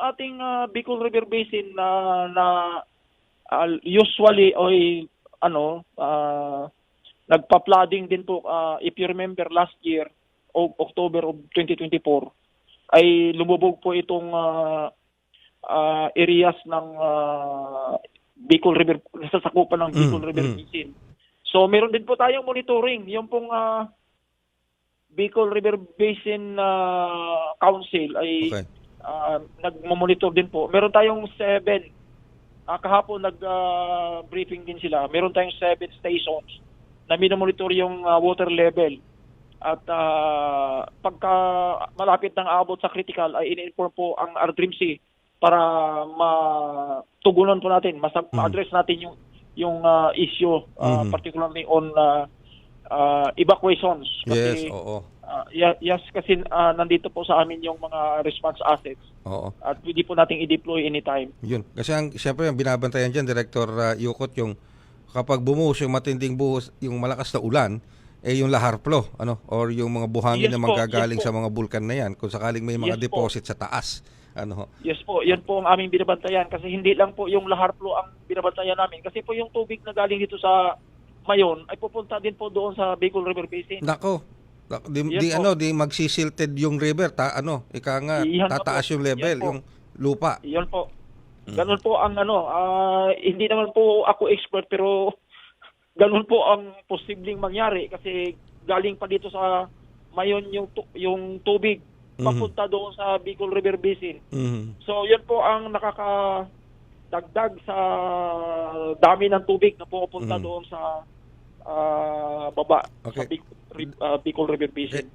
ating ah, Bicol River Basin na na ah, usually oy ano ah, nagpa-flooding din po ah, if you remember last year o October of 2024 ay lumubog po itong ah, ah, areas ng ah, Bicol River nasasakupan ng Bicol Mm, River mm. Basin. So meron din po tayong monitoring yung pong ah, Bicol River Basin ah, Council ay Okay. Ah, nagmo-monitor din po. Meron tayong seven. Ah, kahapon nag-briefing din sila. Meron tayong seven stations na minomonitor yung ah, water level. At ah, pagka malapit ng abot sa critical ay in-inform po ang RDRIMC para matugunan po natin, mas ma-address natin yung yung ah, issue ah, Mhm. particularly on ah, ah, evacuations. Yes, Kasi oo. Yes, kasi ah, nandito po sa amin yung mga response assets Oo. at pwede po nating i-deploy anytime. Yun. Kasi ang siyempre ang binabantayan diyan Director uh, Yukot yung kapag bumuhos yung matinding buhos, yung malakas na ulan, eh yung lahar flow, ano, or yung mga buhangin Yes na po, manggagaling yes po. sa mga bulkan na yan, kung sakaling may mga Yes po. deposit sa taas. Ano. Yes po, yan po ang aming binabantayan kasi hindi lang po yung lahar flow ang binabantayan namin kasi po yung tubig na galing dito sa Mayon ay pupunta din po doon sa Bicol River Basin. Nako. Di, Yan di po. ano, di magsisilted yung river, ta ano, ika nga Yan tataas po. yung level, yung lupa. Yan po. Ganun po ang ano, ah, hindi naman po ako expert pero ganun po ang posibleng mangyari kasi galing pa dito sa Mayon yung tu- yung tubig Mhm. papunta doon sa Bicol River Basin. Mhm. So, yun po ang nakakadagdag sa dami ng tubig na pupunta Mhm. doon sa ah, baba Okay. sa Bic- Ah, Bicol River Basin.